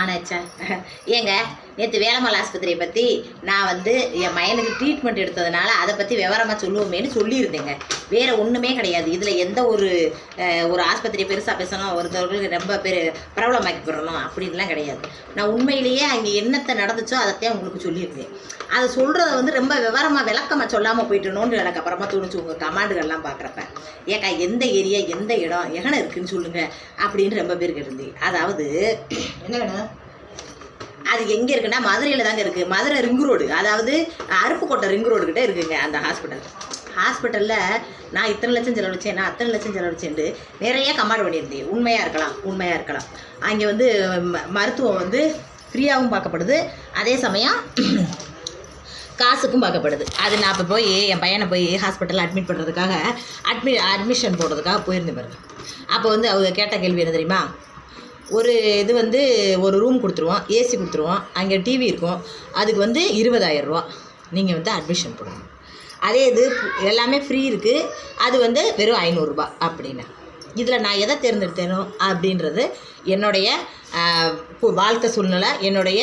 ஆனாச்சா? ஏங்க நேற்று வேலம்மாள் ஆஸ்பத்திரியை பற்றி நான் வந்து என் மயனுக்கு ட்ரீட்மெண்ட் எடுத்ததுனால அதை பற்றி விவரமாக சொல்லுவோமேனு சொல்லியிருந்தேங்க. வேறு ஒன்றுமே கிடையாது. இதில் எந்த ஒரு ஒரு ஆஸ்பத்திரி பெருசாக பேசணும் ஒருத்தவர்களுக்கு ரொம்ப பெரு பிரபலமாக்கி போடணும் அப்படின்லாம் கிடையாது. நான் உண்மையிலேயே அங்கே என்னத்தை நடந்துச்சோ அதைத்தான் உங்களுக்கு சொல்லியிருந்தேன். அதை சொல்கிறத வந்து ரொம்ப விவரமாக விளக்கமாக சொல்லாமல் போயிட்டணும்னு எனக்கு அப்புறமா தோணுச்சு. உங்கள் கமாண்டுகள்லாம் பார்க்குறப்ப ஏக்கா எந்த ஏரியா எந்த இடம் எகன இருக்குன்னு சொல்லுங்கள் அப்படின்னு ரொம்ப பேர் இருந்தேன் அதாவது என்னங்கண்ணா அது எங்கே இருக்குன்னா மதுரையில் தாங்க இருக்குது மதுரை ரிங் ரோடு அதாவது அருப்புக்கோட்டை ரிங் ரோடு கிட்ட இருக்குங்க அந்த ஹாஸ்பிட்டல் ஹாஸ்பிட்டலில் நான் இத்தனை லட்சம் செலவழிச்சேன் நான் அத்தனை லட்சம் செலவழிச்சேன்ட்டு நிறைய கமாண்ட் பண்ணியிருந்தேன். உண்மையாக இருக்கலாம் உண்மையாக இருக்கலாம். அங்கே வந்து ம- மருத்துவம் வந்து ஃப்ரீயாகவும் பார்க்கப்படுது. அதே சமயம் காசுக்கும் பார்க்கப்படுது. அது நான் இப்போ போய் என் பையனை போய் ஹாஸ்பிட்டலில் அட்மிட் பண்ணுறதுக்காக அட்மி அட்மிஷன் போடுறதுக்காக போயிருந்தேன் பாருங்க. அப்போ வந்து அவங்க கேட்ட கேள்வி என்ன தெரியுமா? ஒரு இது வந்து ஒரு ரூம் கொடுத்துருவோம் ஏசி கொடுத்துருவோம் அங்கே டிவி இருக்கும். அதுக்கு வந்து இருபதாயிரம் ரூபா. நீங்கள் வந்து அட்மிஷன் போடணும். அதே இது எல்லாமே ஃப்ரீ இருக்குது அது வந்து வெறும் ஐநூறுரூபா அப்படின்னு. இதில் நான் எதை தேர்ந்தெடுத்தேனோ அப்படின்றது என்னுடைய வாழ்க்கை சூழ்நிலை என்னுடைய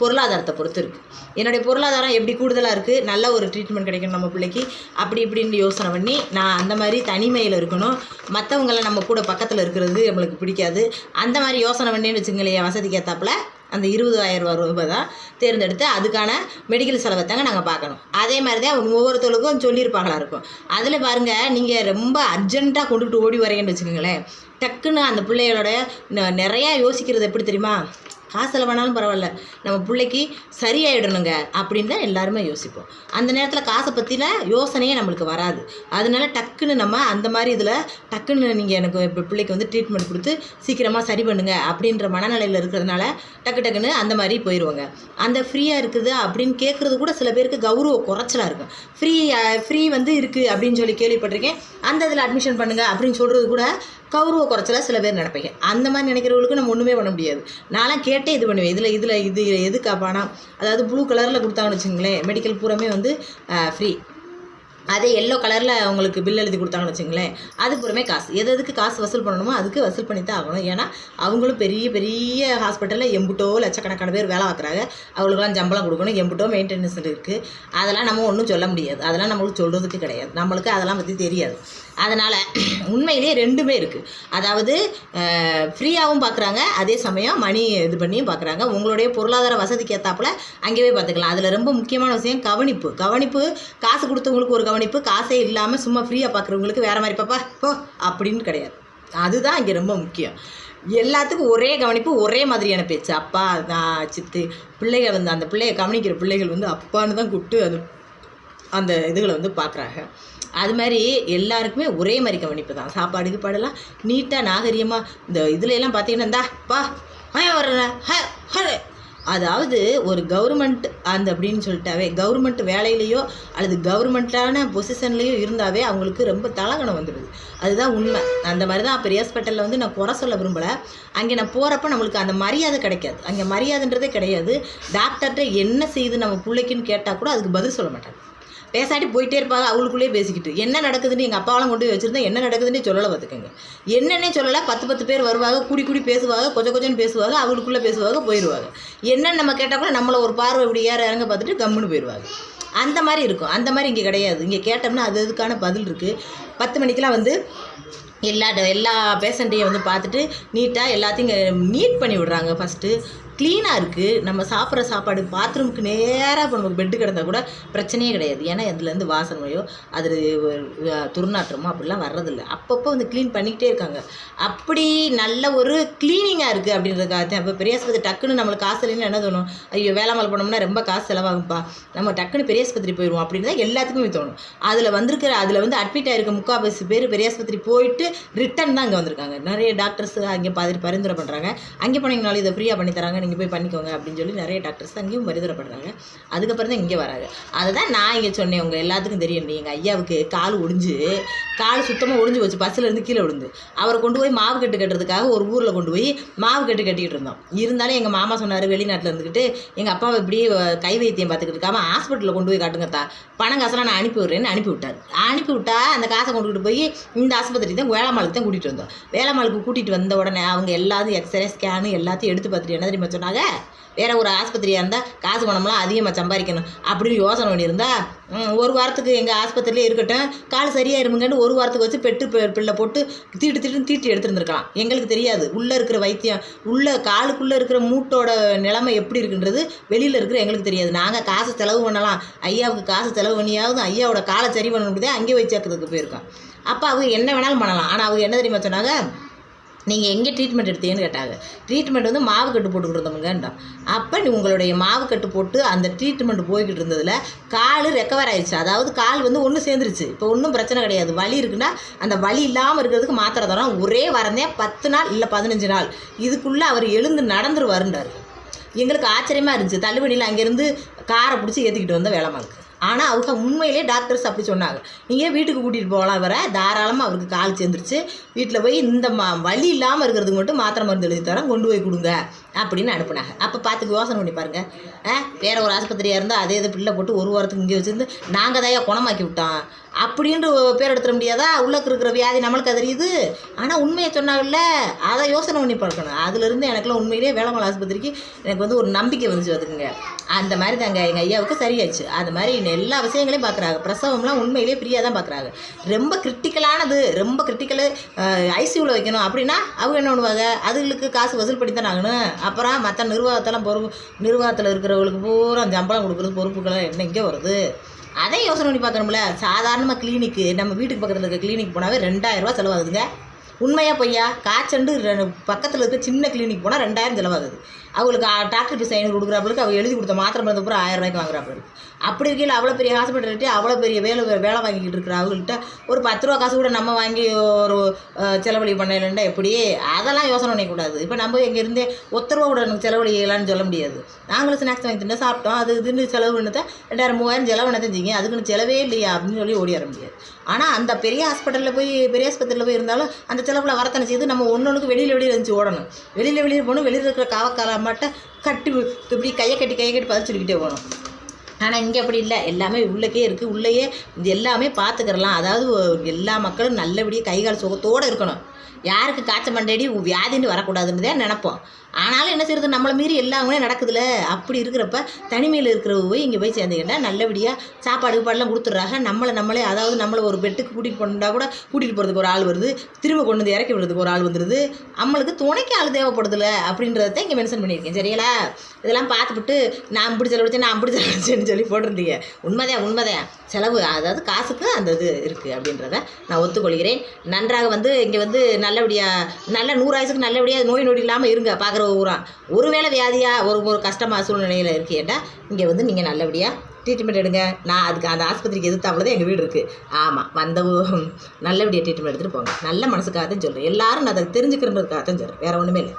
பொருளாதாரத்தை பொறுத்து இருக்குது என்னுடைய பொருளாதாரம் எப்படி கூடுதலாக இருக்குது நல்ல ஒரு ட்ரீட்மெண்ட் கிடைக்கணும் நம்ம பிள்ளைக்கு. அப்படி இப்படின்னு யோசனை பண்ணி நான் அந்த மாதிரி தனிமையில் இருக்கணும். மற்றவங்கள நம்ம கூட பக்கத்தில் இருக்கிறது நம்மளுக்கு பிடிக்காது. அந்த மாதிரி யோசனை பண்ணின்னு வச்சுங்களேன் வசதிக்கு ஏற்றாப்புல அந்த இருபதாயிரம் ரூபா ரூபாய் தான். தேர்ந்தெடுத்து அதுக்கான மெடிக்கல் செலவை தாங்க நாங்கள் பார்க்கணும். அதே மாதிரி தான் ஒவ்வொருத்தருக்கும் சொல்லியிருப்பாங்களா இருக்கும். அதில் பாருங்கள் நீங்கள் ரொம்ப அர்ஜென்ட்டாக கொண்டுகிட்டு ஓடி வரீங்கன்னு வச்சுக்கோங்களேன். டக்குன்னு அந்த பிள்ளைகளோட ந- நிறையா யோசிக்கிறது எப்படி தெரியுமா? காசில் வேணாலும் பரவாயில்ல. நம்ம பிள்ளைக்கு சரியாயிடணுங்க அப்படின்னு தான் எல்லாருமே யோசிப்போம். அந்த நேரத்தில் காசை பற்றின யோசனையே நம்மளுக்கு வராது. அதனால டக்குன்னு நம்ம அந்த மாதிரி இதில் டக்குன்னு நீங்கள் எனக்கு இப்போ பிள்ளைக்கு வந்து ட்ரீட்மெண்ட் கொடுத்து சீக்கிரமாக சரி பண்ணுங்க அப்படின்ற மனநிலையில் இருக்கிறதுனால டக்கு டக்குன்னு அந்த மாதிரி போயிடுவாங்க அந்த ஃப்ரீயாக இருக்குது அப்படின்னு கேட்குறது கூட சில பேருக்கு கௌரவ குறைச்சலாக இருக்கும். ஃப்ரீ ஃப்ரீ வந்து இருக்குது அப்படின்னு சொல்லி கேள்விப்பட்டிருக்கேன். அந்த இதில் அட்மிஷன் பண்ணுங்கள் அப்படின்னு சொல்கிறது கூட கௌரவ குறைச்சலா சில பேர் நினைப்பீங்க. அந்த மாதிரி நினைக்கிறவங்களுக்கு நம்ம ஒன்றுமே பண்ண முடியாது. நான்லாம் கேட்டே இது பண்ணுவேன். இதில் இதில் இது எதுக்கா பணம் அதாவது ப்ளூ கலரில் கொடுத்தாங்கன்னு வச்சுங்களேன் மெடிக்கல் பூராமே வந்து ஃப்ரீ அதே எல்லோ கலரில் அவங்களுக்கு பில் எழுதி கொடுத்தாங்கன்னு வச்சுங்களேன் அது பூரமே காசு. எது எதுக்கு காசு வசூல் பண்ணணுமோ அதுக்கு வசூல் பண்ணி தான் ஆகணும். ஏன்னா அவங்களும் பெரிய பெரிய ஹாஸ்பிட்டலில் எம்புட்டோ லட்சக்கணக்கான பேர் வேலை பார்க்குறாங்க. அவங்களுக்குலாம் சம்பளம் கொடுக்கணும். எம்புட்டோ மெயின்டெனன்ஸ் இருக்குது அதெல்லாம் நம்ம ஒன்றும் சொல்ல முடியாது. அதெல்லாம் நம்மளுக்கு சொல்கிறதுக்கு கிடையாது. நம்மளுக்கு அதெல்லாம் பற்றி தெரியாது. அதனால் உண்மையிலேயே ரெண்டுமே இருக்குது அதாவது ஃப்ரீயாகவும் பார்க்குறாங்க அதே சமயம் மணி இது பண்ணியும் பார்க்குறாங்க உங்களுடைய பொருளாதார வசதிக்கு ஏற்றாப்புல அங்கேயே பார்த்துக்கலாம் அதில் ரொம்ப முக்கியமான விஷயம் கவனிப்பு. கவனிப்பு காசு கொடுத்தவங்களுக்கு ஒரு கவனிப்பு காசே இல்லாமல் சும்மா ஃப்ரீயாக பார்க்குறவங்களுக்கு வேறு மாதிரி பாப்பா ஓ அப்படின்னு கிடையாது. அதுதான் இங்கே ரொம்ப முக்கியம். எல்லாத்துக்கும் ஒரே கவனிப்பு ஒரே மாதிரியான பேச்சு. அப்பா நான் சித்து பிள்ளைகள் வந்து அந்த பிள்ளையை கவனிக்கிற பிள்ளைகள் வந்து அப்பான்னு தான் கூப்பிட்டு அது அந்த இதுகளை வந்து பார்க்குறாங்க அது மாதிரி எல்லாருக்குமே ஒரே மாதிரி கவனிப்பு தான். சாப்பாடு கீப்பாடெல்லாம் நீட்டாக நாகரிகமாக இந்த இதுல எல்லாம் பார்த்தீங்கன்னா இந்தா பா ஹே அதாவது ஒரு கவர்மெண்ட் அந்த அப்படின்னு சொல்லிட்டாவே கவர்மெண்ட் வேலையிலையோ அல்லது கவர்மெண்ட்டான பொசிஷன்லேயோ இருந்தாவே அவங்களுக்கு ரொம்ப தலகணம் வந்துடுது. அதுதான் உண்மை. அந்த மாதிரி தான் பெரிய ஹாஸ்பிட்டலில் வந்து நான் குறை சொல்ல விரும்பலை. அங்கே நான் போகிறப்ப நம்மளுக்கு அந்த மரியாதை கிடைக்காது. அங்கே மரியாதைன்றதே கிடையாது. டாக்டர்கிட்ட என்ன செய்யுது நம்ம பிள்ளைக்குன்னு கேட்டால் கூட அதுக்கு பதில் சொல்ல மாட்டாங்க. பேசாட்டி போயிட்டே இருப்பாங்க அவங்களுக்குள்ளேயே பேசிக்கிட்டு. என்ன நடக்குதுன்னு எங்கள் அப்பாவெல்லாம் கொண்டு போய் வச்சுருந்தா என்ன நடக்குதுன்னு சொல்லலை பார்த்துக்கோங்க என்னென்னே சொல்லலை பத்து பத்து பேர் வருவாங்க கூடி கூடி பேசுவாங்க கொஞ்சம் கொஞ்சம் பேசுவாங்க அவங்களுக்குள்ளே பேசுவாங்க போயிடுவாங்க என்னென்னு நம்ம கேட்டால் கூட நம்மளை ஒரு பார்வை இப்படி ஏற இறங்க பார்த்துட்டு கம்முன்னு போயிடுவாங்க அந்த மாதிரி இருக்கும். அந்த மாதிரி இங்கே கிடையாது. இங்கே கேட்டோம்னா அது அதுக்கான பதில் இருக்குது பத்து மணிக்கெலாம் வந்து எல்லா எல்லா பேஷண்ட்டையும் வந்து பார்த்துட்டு நீட்டாக எல்லாத்தையும் நீட் பண்ணி விடுறாங்க ஃபஸ்ட்டு க்ளீனாக இருக்குது நம்ம சாப்பிட்ற சாப்பாடு பாத்ரூமுக்கு நேராக இப்போ நமக்கு பெட்டு கிடந்தால் கூட பிரச்சனையே கிடையாது. ஏன்னா அதுலேருந்து வாசனையோ அது துர்நாற்றமோ அப்படிலாம் வர்றதில்ல. அப்பப்போ வந்து க்ளீன் பண்ணிக்கிட்டே இருக்காங்க. அப்படி நல்ல ஒரு க்ளீனிங்காக இருக்குது அப்படின்றதுக்காக தான் இப்போ பெரியாஸ்பத்திரி டக்குன்னு நம்மளுக்கு காசு இல்லைன்னு என்ன தோணும்? ஐயோ வேளாமல் போனோம்னா ரொம்ப காசு செலவாகும்ப்பா. நம்ம டக்குன்னு பெரியாஸ்பத்திரி போயிடுவோம் அப்படின்னு தான் எல்லாத்துக்குமே தோணும். அதில் வந்திருக்கிற அதில் வந்து அட்மிட் ஆகிருக்க முக்கால்வாசி பேர் பெரியாஸ்பத்திரி போயிட்டு ரிட்டன் தான் அங்கே வந்திருக்காங்க. நிறைய டாக்டர்ஸ் அங்கே பாதி பரிந்துரை பண்ணுறாங்க அங்கே போனீங்கனாலும் இதை ஃப்ரீயாக பண்ணி தராங்க நீங்கள் போய் பண்ணிக்கோங்க அப்படின்னு சொல்லி நிறைய டாக்டர்ஸ் அங்கேயும் பரிந்துரைப்படுறாங்க. அதுக்கப்புறம் தான் இங்கே வராங்க. அதை தான் நான் இங்கே சொன்னேன் உங்கள் எல்லாத்துக்கும் தெரியும் எங்கள் ஐயாவுக்கு கால் ஒடிஞ்சு கால் சுத்தமாக ஒடிஞ்சு போச்சு பஸ்ஸில் இருந்து கீழே விழுந்து. அவரை கொண்டு போய் மாவு கட்டு கட்டுறதுக்காக ஒரு ஊரில் கொண்டு போய் மாவு கட்டு கட்டிக்கிட்டு இருந்தோம். இருந்தாலும் எங்கள் மாமா சொன்னார் வெளிநாட்டில் இருந்துக்கிட்டு எங்கள் அப்பாவை இப்படி கை வைத்தியம் பார்த்துக்கிட்டு இருக்காம ஹாஸ்பிட்டலில் கொண்டு போய் காட்டுங்கத்தா பணம் காசெல்லாம் நான் அனுப்பி விட்றேன்னு அனுப்பி விட்டார். அனுப்பி விட்டா அந்த காசை கொண்டுகிட்டு போய் இந்த ஆஸ்பத்திரி தான் வேளாமாளுக்கு தான் கூட்டிகிட்டு வந்தோம். வேளாமாளுக்கு கூட்டிகிட்டு வந்த உடனே அவங்க எல்லாத்தையும் எக்ஸ்ரே ஸ்கேனு எல்லாத்தையும் எடுத்து பார்த்துட்டு என்ன தெரியுமா சொன்னாங்க. வேற ஒரு ஆஸ்பத்திரியாக இருந்தால் காசு பணம்லாம் அதிகமாக சம்பாதிக்கணும் அப்படின்னு யோசனை பண்ணியிருந்தால் ஒரு வாரத்துக்கு எங்கள் ஆஸ்பத்திரியிலே இருக்கட்டும் கால் சரியாயிருமுங்கன்னு ஒரு வாரத்துக்கு வச்சு பெட்டு பிள்ளை போட்டு தீட்டு தீட்டுன்னு தீட்டி எடுத்துருந்துருக்கலாம். எங்களுக்கு தெரியாது. உள்ளே இருக்கிற வைத்தியம் உள்ளே காலுக்குள்ளே இருக்கிற மூட்டோட நிலைமை எப்படி இருக்குன்றது வெளியில் இருக்கிற எங்களுக்கு தெரியாது. நாங்கள் காசு செலவு பண்ணலாம். ஐயாவுக்கு காசு செலவு பண்ணியாவது ஐயாவோட காலை சரி பண்ண முடியாது அங்கேயே வச்சு சேர்க்கறதுக்கு போயிருக்கோம். அப்போ அவங்க என்ன வேணாலும் பண்ணலாம். ஆனால் அவங்க என்ன தெரியுமா சொன்னாங்க? நீங்கள் எங்கே ட்ரீட்மெண்ட் எடுத்தீங்கன்னு கேட்டாங்க. ட்ரீட்மெண்ட் வந்து மாவு கட்டு போட்டுக்கிட்டு இருந்தவங்கன்றான் அப்போ நீ உங்களுடைய மாவு கட்டு போட்டு அந்த ட்ரீட்மெண்ட் போய்கிட்டு இருந்ததில் கால் ரெக்கவர் ஆயிடுச்சு. அதாவது கால் வந்து ஒன்று சேர்ந்துருச்சு. இப்போ ஒன்றும் பிரச்சனை கிடையாது. வலி இருக்குன்னா அந்த வலி இல்லாமல் இருக்கிறதுக்கு மாத்திரை தரோம். ஒரே வரந்தே பத்து நாள் இல்லை பதினஞ்சு நாள். இதுக்குள்ளே அவர் எழுந்து நடந்துருவாருன்றார். எங்களுக்கு ஆச்சரியமாக இருந்துச்சு. தள்ளுவண்டியில் அங்கேருந்து காரை பிடிச்சி ஏற்றிக்கிட்டு வந்த வேலைமாளுக்கு ஆனால் அவங்க உண்மையிலே டாக்டர்ஸ் அப்படி சொன்னாங்க. நீங்கள் வீட்டுக்கு கூட்டிகிட்டு போகலாம் வர தாராளமாக அவருக்கு கால் சேர்ந்துருச்சு. வீட்டில் போய் இந்த மா வலி இல்லாமல் இருக்கிறதுக்கு மட்டும் மாத்திரை மருந்து எழுதி தரேன். கொண்டு போய் கொடுங்க. அப்படின்னு அனுப்புனாங்க. அப்போ பார்த்துக்கு யோசனை பண்ணி பாருங்கள் ஆ வேறு ஒரு ஆஸ்பத்திரியாக இருந்தால் அதே இது பிள்ளை போட்டு ஒரு வாரத்துக்கு இங்கே வச்சுருந்து நாங்கள் தாயா குணமாக்கி விட்டோம். அப்படின்ற பேர் எடுத்துட முடியாதா? உள்ளக்கு இருக்கிற வியாதி நம்மளுக்கு தெரியுது ஆனால் உண்மையை சொன்னாங்கல்ல அதை யோசனை பண்ணி பார்க்கணும். அதுலேருந்து எனக்குலாம் உண்மையிலேயே வேளம்மாள் ஆஸ்பத்திரிக்கு எனக்கு வந்து ஒரு நம்பிக்கை வந்துச்சு அதுக்குங்க அந்த மாதிரி தாங்க எங்கள் ஐயாவுக்கு சரியாச்சு. அது மாதிரி எல்லா விஷயங்களையும் பார்க்குறாங்க பிரசவம்லாம் உண்மையிலேயே ஃப்ரீயாக தான் பார்க்குறாங்க ரொம்ப கிரிட்டிக்கலானது ரொம்ப கிரிட்டிக்கலு ஐசியூவில் வைக்கணும். அப்படின்னா அவங்க என்ன பண்ணுவாங்க? அதுகளுக்கு காசு வசூல் பண்ணி தான் ஆகணும். அப்புறம் மற்ற நிர்வாகத்தெல்லாம் பொறுப்பு நிர்வாகத்தில் இருக்கிறவங்களுக்கு பூரா சம்பளம் கொடுக்குறது பொறுப்புகள்லாம் என்ன இங்கே வருது? அதை யோசனை பண்ணி பார்க்கணும்ல. சாதாரணமாக கிளினிக்கு நம்ம வீட்டுக்கு பக்கத்தில் இருக்க கிளினிக் போனாவே ரெண்டாயிரரூவா செலவாகுதுங்க. உண்மையாக பொய்யா? காய்ச்சண்டு பக்கத்தில் இருக்க சின்ன கிளினிக் போனால் ரெண்டாயிரம் செலவாகுது. அவங்களுக்கு டாக்டர் ஃபீஸ் ஐநூறு கொடுக்குறாப்புக்கு அவள் எழுதி கொடுத்த மாத்திரை மருந்து பூரா ஆயிரம் ரூபாய்க்கு வாங்குறாப்புல அப்படி இருக்கையில் அவ்வளோ பெரிய ஹாஸ்பிட்டல்கிட்ட அவ்வளோ பெரிய வேலை வேலை வாங்கிக்கிட்டு இருக்கிற அவங்கள்ட்ட ஒரு பத்து ரூபா காசு கூட நம்ம வாங்கி ஒரு செலவழி பண்ணலண்டா எப்படி? அதெல்லாம் யோசனை பண்ணிக்கூடாது இப்போ நம்ம இங்கேருந்தே ஒத்த ரூபா கூட எனக்கு செலவழிக்கலான்னு சொல்ல முடியாது. நாங்களும் ஸ்நாக்ஸ் வாங்கி தின்னு சாப்பிட்டோம். அது இதுன்னு செலவு பண்ணதை ரெண்டாயிரம் மூவாயிரம் செலவு பண்ண செஞ்சீங்க. அதுக்குன்னு செலவே இல்லையா? அப்படின்னு சொல்லி ஓடி வர முடியாது. ஆனால் அந்த பெரிய ஹாஸ்பிட்டலில் போய் பெரிய ஆஸ்பத்திரியில் போய் இருந்தாலும் அந்த செலவில் வரத்தனை செய்து நம்ம ஒன்று ஒன்றுக்கு வெளியில் வெளியில் இருந்துச்சு ஓடணும். வெளியில் வெளியில் போகணும். வெளியில் இருக்கிற காவக்கால மட்டும் கட்டி இப்படி கையை கட்டி கையை கட்டி பதிச்சுக்கிட்டே போகணும். ஆனால் இங்கே அப்படி இல்லை. எல்லாமே உள்ளக்கே இருக்குது உள்ளேயே இது எல்லாமே பார்த்துக்கிறலாம் அதாவது எல்லா மக்களும் நல்லபடியாக கை கால் சுகத்தோடு இருக்கணும். யாருக்கு காய்ச்சல் மண்டடி வியாதின்னு வரக்கூடாதுன்னு தான் நினப்போம். ஆனாலும் என்ன செய்யறது நம்மளை மீறி எல்லாமே நடக்குதுல்ல அப்படி இருக்கிறப்ப தனிமையில் இருக்கிறவங்க போய் இங்கே போய் சேர்ந்துக்கிட்டா நல்லபடியாக சாப்பாடு பாடெல்லாம் கொடுத்துட்றாங்க. நம்மளை நம்மளே அதாவது நம்மளை ஒரு பெட்டுக்கு கூட்டிகிட்டு போனால் கூட கூட்டிகிட்டு போகிறதுக்கு ஒரு ஆள் வருது. திரும்ப கொண்டு வந்து இறக்கி விடுறதுக்கு ஒரு ஆள் வந்துடுது நம்மளுக்கு துணைக்கு ஆள் தேவைப்படுதுல அப்படின்றத இங்கே மென்ஷன் பண்ணியிருக்கேன். சரிங்களா? இதெல்லாம் பார்த்துப்புட்டு நான் பிடிச்ச செலவு நான் பிடிச்ச செலவுச்சேன்னு சொல்லி போட்டிருந்தீங்க. உண்மைதான் உண்மைதான் செலவு அதாவது காசுக்கு அந்த இது இருக்குது அப்படின்றத நான் ஒத்துக்கொள்கிறேன். நன்றாக வந்து இங்கே வந்து நல்லபடியாக நல்ல நூறு ஆயுசுக்கு நல்லபடியாக நோய் நொடி இல்லாமல் இருங்க. பார்க்குற ஊரா ஒருவேளை வியாதியாக ஒரு ஒரு கஷ்டமாக சூழ்நிலையில் இருக்கேன்டா இங்கே வந்து நீங்கள் நல்லபடியாக ட்ரீட்மெண்ட் எடுங்க. நான் அதுக்கு அந்த ஆஸ்பத்திரிக்கு எதிர்த்தாப்புல தான் எங்கள் வீடு இருக்குது ஆமாம் வந்த நல்லபடியாக ட்ரீட்மெண்ட் எடுத்துகிட்டு போங்க. நல்ல மனசுக்காக தான் சொல்கிறேன் எல்லாரும் நான் அதை தெரிஞ்சுக்கிறதுக்காக தான் சொல்கிறேன் வேறு ஒன்றுமே இல்லை.